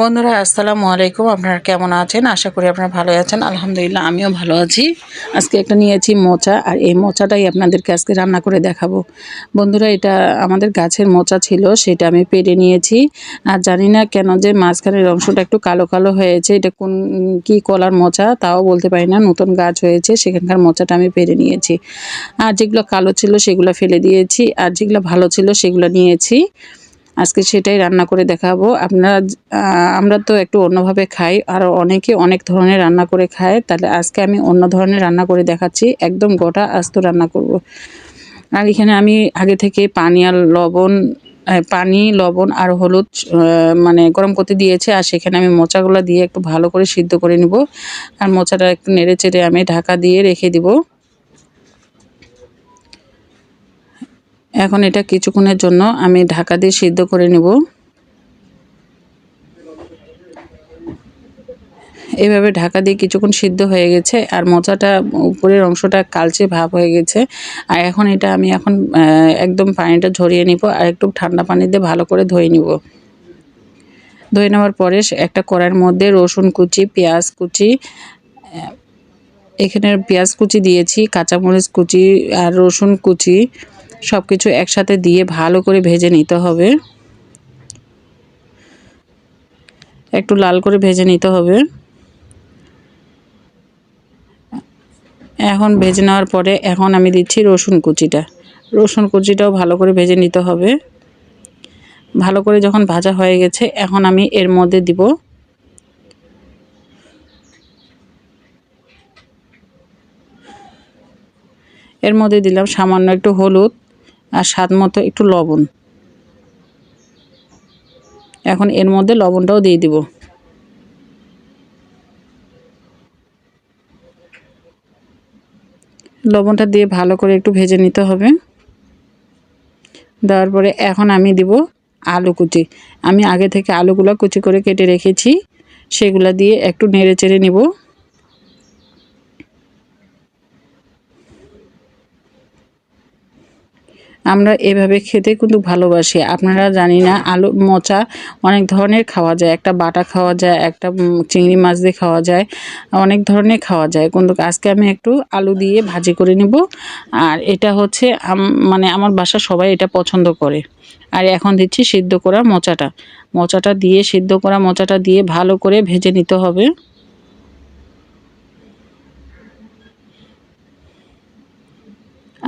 বন্ধুরা, আসসালামু আলাইকুম। আপনারা কেমন আছেন? আশা করি আপনারা ভালো আছেন। আলহামদুলিল্লাহ, আমিও ভালো আছি। আজকে একটা নিয়েছি মোচা, আর এই মোচাটাই আপনাদেরকে আজকে রান্না করে দেখাবো। বন্ধুরা, এটা আমাদের গাছের মোচা ছিল, সেটা আমি পেরে নিয়েছি। আর জানি না কেন যে মাঝখানের অংশটা একটু কালো কালো হয়েছে। এটা কোন, কি কলার মোচা তাও বলতে পারি না। নতুন গাছ হয়েছে, সেখানকার মোচাটা আমি পেরে নিয়েছি। আর যেগুলো কালো ছিল, সেগুলো ফেলে দিয়েছি। আর যেগুলো ভালো ছিল, সেগুলো নিয়েছি। আজকে সেটাই রান্না করে দেখাবো। আপনারা আমরা তো একটু অন্যভাবে খাই, আর অনেকে অনেক ধরনের রান্না করে খায়, তাহলে আজকে আমি অন্য ধরনের রান্না করে দেখাচ্ছি। একদম গোটা আস্ত রান্না করব। আর এখানে আমি আগে থেকে পানি আর লবণ পানি, লবণ আর হলুদ মানে গরম করতে দিয়েছে, আর সেখানে আমি মোচাগুলো দিয়ে একটু ভালো করে সিদ্ধ করে নিব। আর মোচাটা একটু নেড়ে চেড়ে আমি ঢাকা দিয়ে রেখে দিব। এখন এটা কিছুক্ষণের জন্য আমি ঢাকা দিয়ে সিদ্ধ করে নেব। এভাবে ঢাকা দিয়ে কিছুক্ষণ সিদ্ধ হয়ে গেছে আর মোচাটা উপরের অংশটা কালচে ভাব হয়ে গেছে। আর এখন এটা আমি এখন একদম পানিটা ঝরিয়ে নিব আর একটু ঠান্ডা পানি দিয়ে ভালো করে ধুয়ে নিব। ধুয়ে নেওয়ার পরে একটা কড়াইয়ের মধ্যে রসুন কুচি, পেঁয়াজ কুচি এখানে পেঁয়াজ কুচি দিয়েছি, কাঁচামরিচ কুচি আর রসুন কুচি। সব কিছু একসাথে দিয়ে ভালো করে ভেজে নিতে হবে। একটু লাল করে ভেজে নিতে হবে। এখন ভেজে নেওয়ার পরে এখন আমি দিচ্ছি রসুন কুচিটা। রসুন কুচিটাও ভালো করে ভেজে নিতে হবে। ভালো করে যখন ভাজা হয়ে গেছে, এখন আমি এর মধ্যে দিব এর মধ্যে দিলাম সামান্য একটু হলুদ। আর স্বাদ মতো একটু লবণ। এখন এর মধ্যে লবণটাও দিয়ে দিব। লবণটা দিয়ে ভালো করে একটু ভেজে নিতে হবে। দেওয়ার পরে এখন আমি দিব আলু কুচি। আমি আগে থেকে আলুগুলো কুচি করে কেটে রেখেছি। সেগুলো দিয়ে একটু নেড়ে চেড়ে নিব। আমরা এভাবে খেতে কিন্তু ভালোবাসি। আপনারা জানি না, আলু, মোচা অনেক ধরনের খাওয়া যায়। একটা বাটা খাওয়া যায়, একটা চিংড়ি মাছ দিয়ে খাওয়া যায়, অনেক ধরনের খাওয়া যায়। কিন্তু আজকে আমি একটু আলু দিয়ে ভাজি করে নিব। আর এটা হচ্ছে মানে আমার বাসা সবাই এটা পছন্দ করে। আর এখন দিচ্ছি সিদ্ধ করা মোচাটা। মোচাটা দিয়ে, সিদ্ধ করা মোচাটা দিয়ে ভালো করে ভেজে নিতে হবে।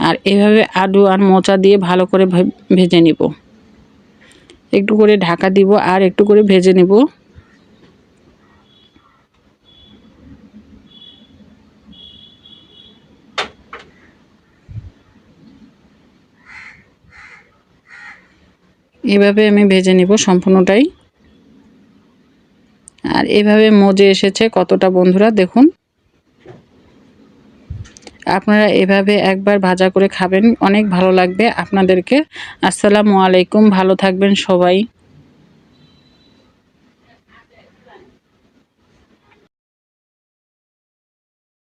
আর এভাবে আলু আর মোচা দিয়ে ভালো করে ভেজে নিব। একটু করে ঢাকা দিব আর একটু করে ভেজে নিব। এভাবে আমি ভেজে নিব সম্পূর্ণটাই। আর এভাবে মজে এসেছে কতটা বন্ধুরা দেখুন। আপনারা এভাবে একবার ভাজা করে খাবেন, অনেক ভালো লাগবে আপনাদেরকে। আসসালামু আলাইকুম, ভালো থাকবেন সবাই।